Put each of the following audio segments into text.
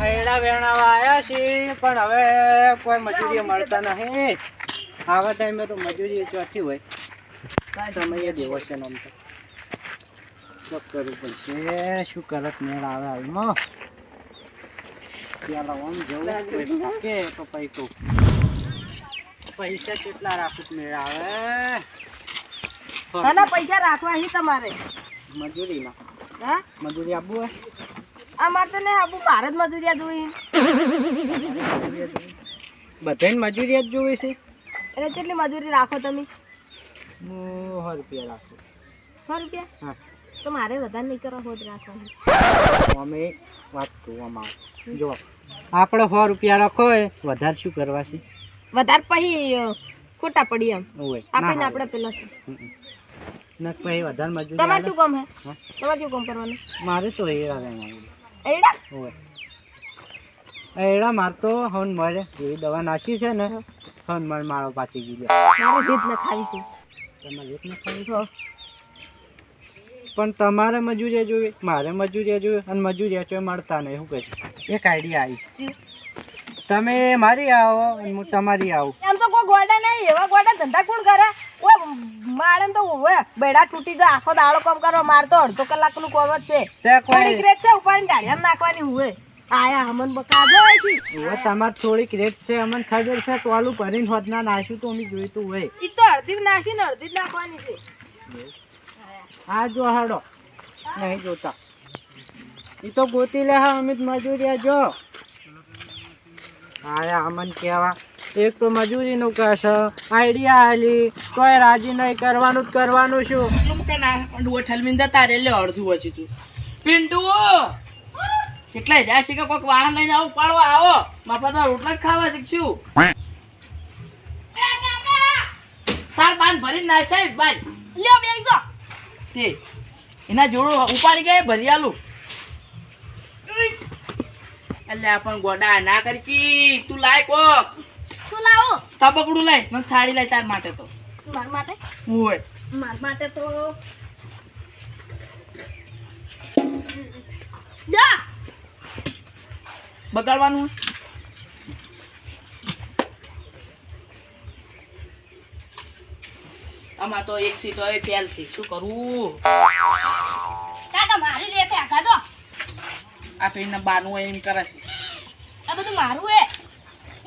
હૈડા વેણાવા આવ્યા છીએ પણ હવે કોઈ મજૂરી મળતા નહીં. આવા ટાઈમે તો મજૂરી ચોથી હોય. સમય દેવો છે ને તો. કરવું પડશે. શું કરત મેળ આવે હાલમાં પેલા આમ જવું કોઈ થાકે તો પૈસો. પૈસા કેટલા રાખું મેળ આવે? પૈસા રાખવા હી તમારે. મજૂરીમાં મજૂરી આપવું હોય આ મારે તો ને આબુ ભારત મજૂરિયા જોઈ બધાને મજૂરિયા જ જોવે છે? એટલે કેટલી મજૂરી રાખો તમે? હું સો રૂપિયા રાખો. સો રૂપિયા? હા. તો મારે વધારે નહીં કરવા હોત રાખવાની. અમે વાત કહું અમારે. જો આપણે સો રૂપિયા રાખો એ વધારે શું કરવા છે? વધારે પછી ખોટા પડી એમ. હોય આપીને આપણે પેલા? પછી વધારે મજૂરી તમારે શું કામ હે? તમારે શું કામ કરવાનું? મારે તો એ લેવાનું એડા હોય. એડા માર તો હન મળે એવી દવા નાખી છે ને હન મર મારો પાછી ગયો મારે જીત ન ખાવી છે. તમારે જીત ન ખાવી હો. પણ તમારે મજૂરી જોઈએ મારે મજૂરી જોઈએ અને મજૂરી ચોય મળતા નહીં શું કહે છે? એક આઈડિયા આવી શું? તમે મારી આવો અને હું તમારી આવું. એમ તો કોઈ ગોડા નહીં એવા ગોડા ધંધા કોણ કરે? ઓ મારે તો હવે બેડા તૂટી ગયો આખો દાડો કામ કરો માર તો અડધો કલાકનું કોમ જ છે. તે કોઈ રેત છે ઉપાડીને ગાડિયામાં નાખવાની હોય આયા અમન બકા જો અહીંથી. હવે તમારે થોડીક રેટ છે અમને ખબર છે ટોલું ભરીને હોદના નાખ્યું તો અમે જોઈતું હોય. ઈ તો અડધી નાખી ને અડધી જ નાખવાની છે. આ જો હાડો નહીં જોતા. એ તો ગોતી લે હા અમિત મજૂરિયા જો. આયા અમન કહેવા એક તો મજૂરીનું કહેશે આઈડિયા આલી કોઈ રાજી નહીં કરવાનું જ કરવાનું શું પિન્ટુ! કેટલાય જાય છે કે કોઈક વાહન લઈને આવું પાડવા આવો. મારા તો રોટલા જ ખાવા શીખશું. તાર બાન ભરી ના સાહેબ બાન લ્યો બેગ જો. તે એના જોડો ઉપાડી ગયા ભરી એટલે પણ ગોડા ના કરી. તું લાય કોક. શું લાવો? તબકડું લાય. મને થાળી લાય તાર માટે તો. માર માટે? હોય. માર માટે તો. જા. બગાડવાનું આમાં તો એક સીટ હોય ફેલ છે શું કરવું આ તો એના બાનું એમ કરે છે. આ બધું મારું હે.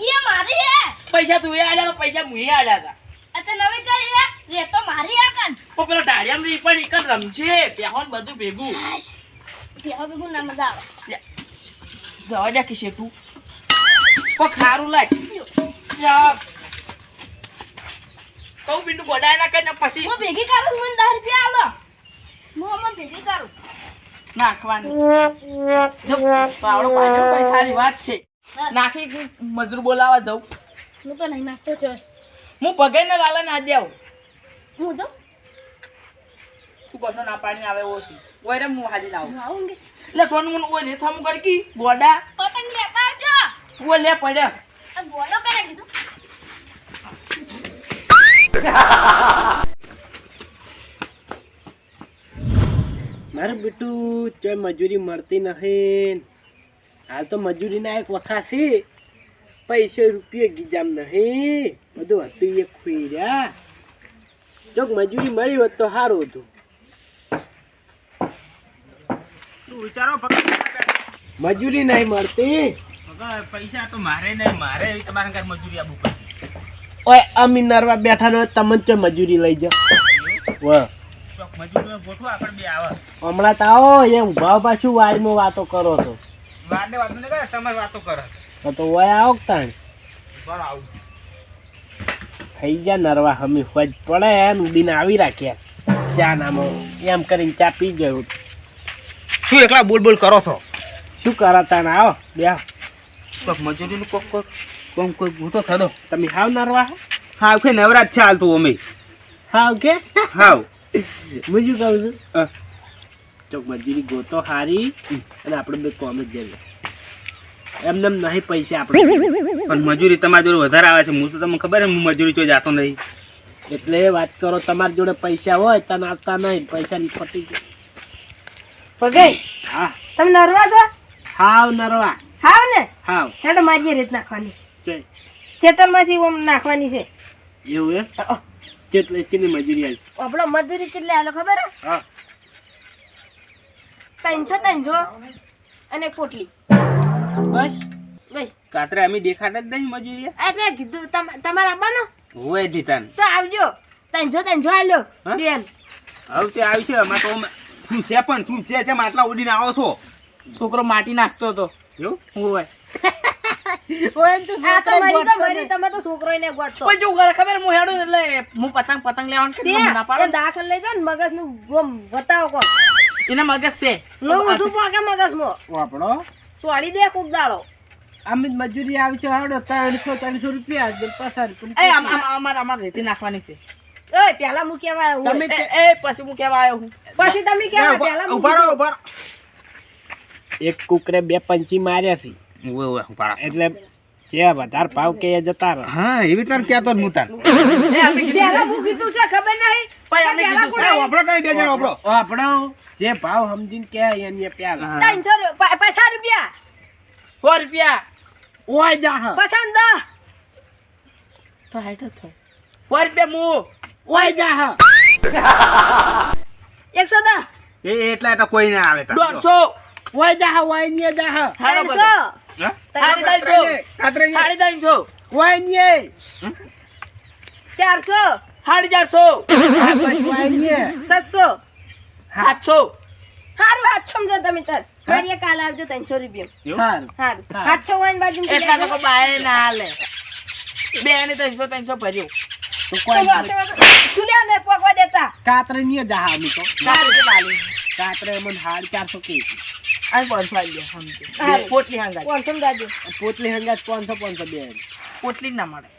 એ મારી હે. પૈસા તું એ આલ્યા તો પૈસા મુએ આલ્યા હતા. આ તો નવી કરી હે. રે તો મારી હે કન. ઓ પેલો ઢાળિયામ રી પણ એક જ રમશે પહેહોન બધું ભેગું. બેહો ભેગું ના મજા આવે. જવા જા કિશે તું. કો ખારું લાય. યા. કહું બિંદુ ગોડાય ના કરીને પછી હું ભેગી કરું મને દસ રૂપિયા આલો હું હમણાં ભેગી કરું નાખવાની. જો પાવડો પાછળ ભાઈ તારી વાત છે. નાખી મજૂર બોલાવા જાઉં? હું તો નહીં નાખતો ચોય હું પગાઈને લાલા ના જાઉં હું તો તું કશો ના પાણી આવે ઓછી ઓય રે હું હાલી લાવું. એટલે સોનું મને ઓય ને થમું કરી કી. પતંગ લેતા આવજો ઓય લે પડ્યા બોલો કરે કીધું મારે બેટું ચોય મજૂરી મળતી નહીં. હાલ તો મજૂરીના એક વખા છે. પૈસો રૂપિયા ગીજામ નહીં. બધું હતું એ ખુઈ રહ્યા ચોક મજૂરી મળી હોત તો સારું હતું. વિચારો મજૂરી નહીં મળતી. પૈસા તો મારે નહીં મારે તમારા ઘર મજૂરી આપવું પડશે. ઓય અમી નરવા બેઠા નો તમને ચો મજૂરી લઈ જાઓ. વાહ. ચોક ગોઠવો આપણે બે આવે. હમણાં તો આવો એ પાછું વાયમાં વાતો કરો છો? વાદે વાત કરે તમારી વાતો કરો તો તો આવો તાણ? બરાબર આવું. થઈ ગયા નરવા હમી હોજ પડે એમ દિન આવી રાખ્યા. ચા નામો એમ કરીને ચા પી ગયું. શું એકલા બોલ બોલ કરો છો? શું કરા તાણ? આવો બે ચોક મજૂરીનું કોક કોક કોમ કોઈ ગોઠો થતો તમે હાવ નરવા હાવ કે નવરાજ છે હાલતું અમે. હાવ કે? હાવ. હું શું કહું છું. ચોક મજૂરી ગોતો હારી અને આપણે બે કોમ જ જઈએ. એમને એમ નહીં પૈસા આપણે પણ મજૂરી તમારી જોડે વધારે આવે છે. હું તો તમને ખબર હું મજૂરી તો જાતો નહીં. એટલે વાત કરો તમારી જોડે પૈસા હોય તને આપતા નહીં પૈસાની ફટી ગઈ પગે? હા. તમે નરવા છો? હાવ નરવા. હાવ ને? હાવ. હેડો મારી રીત નાખવાની? છે ખેતરમાંથી ઓમ નાખવાની છે? એવું એમ? કેટલી કેટલી મજૂરી આવી આપણો મજૂરી કેટલે આલો ખબર હે? ત્રણસો ત્રણસો અને પોટલી. બસ. ગઈ. કાતરે અમે દેખાતા જ નહીં મજૂરી એટલે કીધું તમ- તમારે આવવાનો હોય દીતાન. તો આવજો. ત્રણસો ત્રણસો આલો? બેન હવે તે આવશે અમાર તો અમે- શું છે પણ શું છે? તેમ આટલા ઉડીને આવો છો. છોકરો માટી નાખતો હતો. એવું? હોય આ તો મારી તો મારી તમે તો છોકરો ને ગોઠતો. કોઈ જેવું કરે ખબર હું હેડું એટલે હું પતંગ પતંગ લેવાનું કે ના તે પાડો? એ દાખલ લઈ જાઓ ને મગજનું ગોમ બતાવો કો એને મગજ છે. નવું શું પોકે મગજમાં આપણો? સોડી દે ખૂબ દાડો. આમ જ મજૂરી આવશે હાડો ત્રણસો ત્રણસો રૂપિયા પસાર પચાસ એ રૂપિયા આમ આમ અમારે અમારે રેતી નાખવાની છે. એ પેલા હું કેવા આવ્યો તમે એ એ પછી હું કેવા આવ્યો હું. પછી તમે કેવા પેલા ઊભા રહો ઊભા એક કુકરે બે પંચી માર્યા છે. એટલે જે વધારે ભાવ કે જતા રહે. હા એવી તાર ક્યાં તો મુતાર મુતાન એ અમે કીધું છે. ખબર નહીં? આપણો જે ભાવ સમજીને કે એને પ્યાલ. ત્રણસો પચાસ રૂપિયા. સો રૂપિયા. ઓય જા હા. પસંદ. તો હાઈટ થાય. સો રૂપિયા મુ. ઓય જા હા. એકસો દસ. એ એટલા તો કોઈ ના આવે. તાર. દોઢસો. ઓય જા હા ઓય ને જા ત્રણસો. ચારસો. સાડી ચારસો. સાતસો. સાતસો હારું હાથ સમજો તમે તાર. મારી કાલ આવજો ત્રણસો રૂપિયા? હારું હારું. હા. સાતસો વાળી બાજુ એટલા તો બાએ ના હાલે. બે ને ત્રણસો ત્રણસો ભર્યું. કાતરે ની જા અમે તો કાતરે મને હાડ ચારસો કે આ પાંચસો આવી હારું. પોટલી હાંગાઈ કોણ દાદુ પોતલી હંગાત પાંચસો પાંચસો બે. પોટલી ના મળે.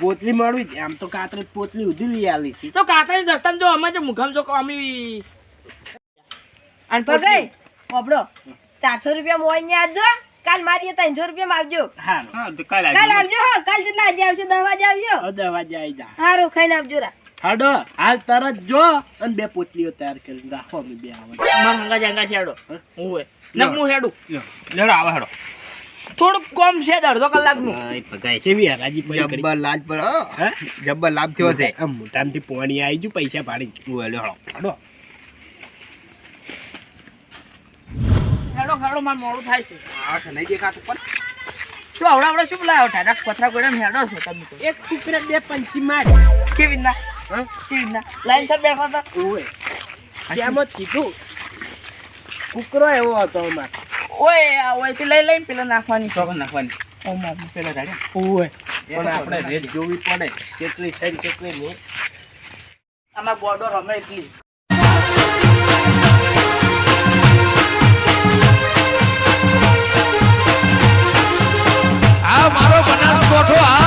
પોતલી મળવી આમ તો કાતરે પોતલી ઉધી લઈ આલી છે. તો કાતરી દસ્તાન જો અમે જો મુખમ જો અમે અને પગાઈ ઓબડો ચારસો રૂપિયા મોય ને આજો કાલ મારી ત્રણસો રૂપિયા માં આવજો. હા તો કાલ કાલ આવજો. હા. કાલ જેટલા આજે આવજો દસ વાગે આવજો. દવા આવી જા. હારું ખાઈને આવજો રા. હાડો હાલ તરત જો અને બે પોતલીઓ તૈયાર કરીને રાખો અમે બે આવે મારા હંગા જંગા છેડો હું હોય. ને હું હેડું. લેડો આવો હેડો. થોડુંક કોમ છે અડધો કલાકનું આય ભગાય જબ્બર લાજ પર જબ્બર લાભ થયો છે. આમ મોટામાંથી પોણી આવી ગયું પૈસા પાડી ઊભા લ્યો, હેડો. હેડો. હેડો મારે મોડું થાય છે. આ તો નહીં દેખાતું પણ. તો આવડા આવડા શું બોલાયો ઠાડા પથરા કોઈ હેડો છો તમે તો. એક કુકરે બે પંચી મારી. કેવી રીતના? હા? કેવી રીતના? લાઈન સર બેઠા હતા ઓય ત્યાં કીધું કુકરો એવો હતો અમાર. ઓય આ ઓયથી લઈ લઈને પેલા નાખવાની. ચોકન નાખવાની. ઓ મામા પેલા ધાડે ઓય. પણ આપણે રેટ જોવી પડે કેટલી સાઈડ કેટલી નહીં. આમાં બોર્ડર રમે એટલી. આ મારો બનાસકોઠો આ